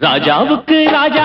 ராஜாவுக்கு ராஜா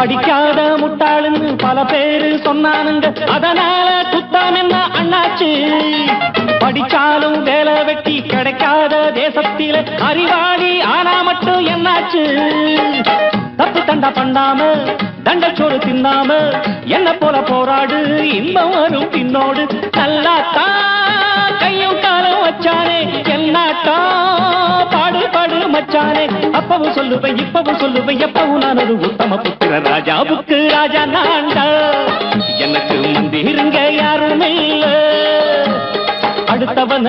படிக்காத முட்டாளுன்னு பல பேரு சொன்னானுங்க. அதனால குத்தம் என்ன அண்ணாச்சு? படிச்சாலும் வேலை வெட்டி கிடைக்காத தேசத்தில அறிவாளி ஆனா மட்டும் என்னாச்சு? தப்பு தண்டா பண்ணாம தண்டச்சோறு தின்னாம என்ன போல போராடு இன்பம் வரும் பின்னோடு. நல்லாத்தா கையும் காலம் வச்சானே என்னாட்டா மச்சானே அப்பவும் சொல்லுவேன் இப்பவும் சொல்லுவேன் எப்பவும் நான் ஒரு உத்தம புத்திர ராஜாவுக்கு ராஜா நான்டா எனக்கு மந்திருங்க யாரும் இல்லை அடுத்தவன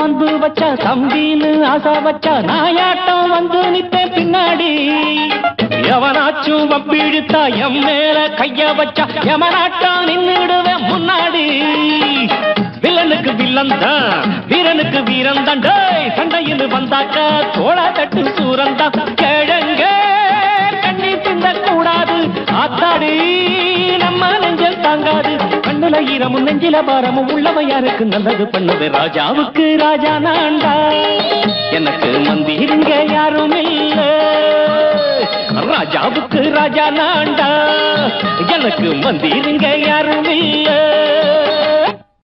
வந்து வச்சா தம்பின்னு ஆசா வச்சா நாயாட்டம் வந்து நிப்பேன் பின்னாடி. எவனாச்சும் வப்பிழுத்தா எம் மேல கைய வச்சா எவனாட்டம் நின்னுடுவேன் முன்னாடி. வில்லனுக்கு வில்லன் தான் வீரனுக்கு வீரன் தான். சண்டையில் வந்தாக்கா தோளா தட்டு சூரன் தான். கிழங்க கண்ணுல ஈரமும் நெஞ்சில பாரமும் உள்ளவன் யாருக்கு நல்லது பண்ணது? ராஜாவுக்கு ராஜா நான்டா எனக்கு மந்திருங்க யாரும் இல்ல. ராஜாவுக்கு ராஜா நான்டா எனக்கு மந்திருங்க யாரும் இல்லை.